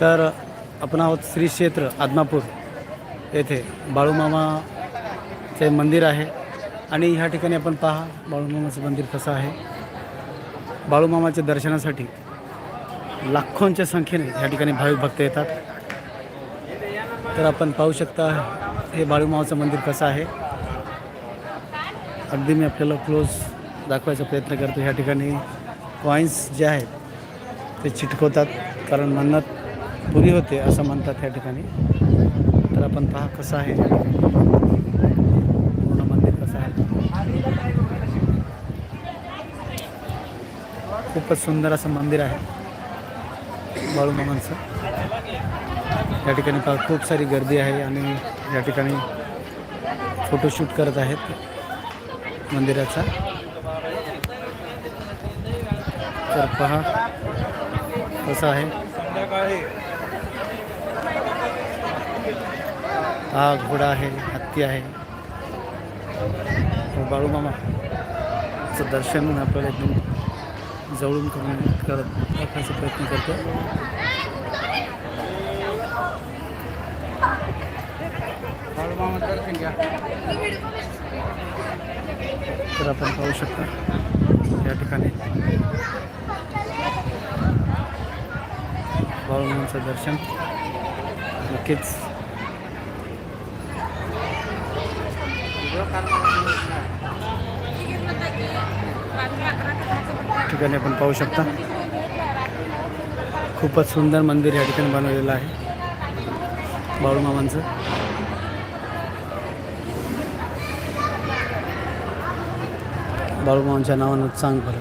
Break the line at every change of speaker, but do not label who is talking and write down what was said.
तर आपण आहोत श्री क्षेत्र आदमापूर. येथे बाळूमामाचे मंदिर आहे आणि ह्या ठिकाणी आपण पहा बाळूमामाचं मंदिर कसं आहे. बाळूमामाच्या दर्शनासाठी लाखोंच्या संख्येने ह्या ठिकाणी भाविक भक्त येतात. तर आपण पाहू शकता हे बाळूमामाचं मंदिर कसं आहे. अगदी मी आपल्याला क्लोज दाखवायचा प्रयत्न करतो ह्या ठिकाणी. कॉईन्स जे आहेत ते चिटकवतात कारण मन्नत पुरी होते असं म्हणतात या ठिकाणी. तर आपण पहा कसं आहे ठिकाणी. पूर्ण मंदिर कसं आहे. खूपच सुंदर असं मंदिर आहे. बाळूमामांचं या ठिकाणी पहा खूप सारी गर्दी आहे आणि या ठिकाणी फोटोशूट करत आहेत मंदिराचा. तर पहा कसं आहे. हा घोडा आहे हत्ती आहे. हो, बाळूमामाचं दर्शन आपल्याला एकदम जवळून करून करत दाखवायचा प्रयत्न करतो तर आपण पाहू शकता या ठिकाणी. बाळूमामाचं दर्शन नक्कीच ठिकाणी आपण पाहू शकता. खूपच सुंदर मंदिर या ठिकाणी बनवलेलं आहे. बाळूमामांचं बाळूमामांच्या नावानं चांग भर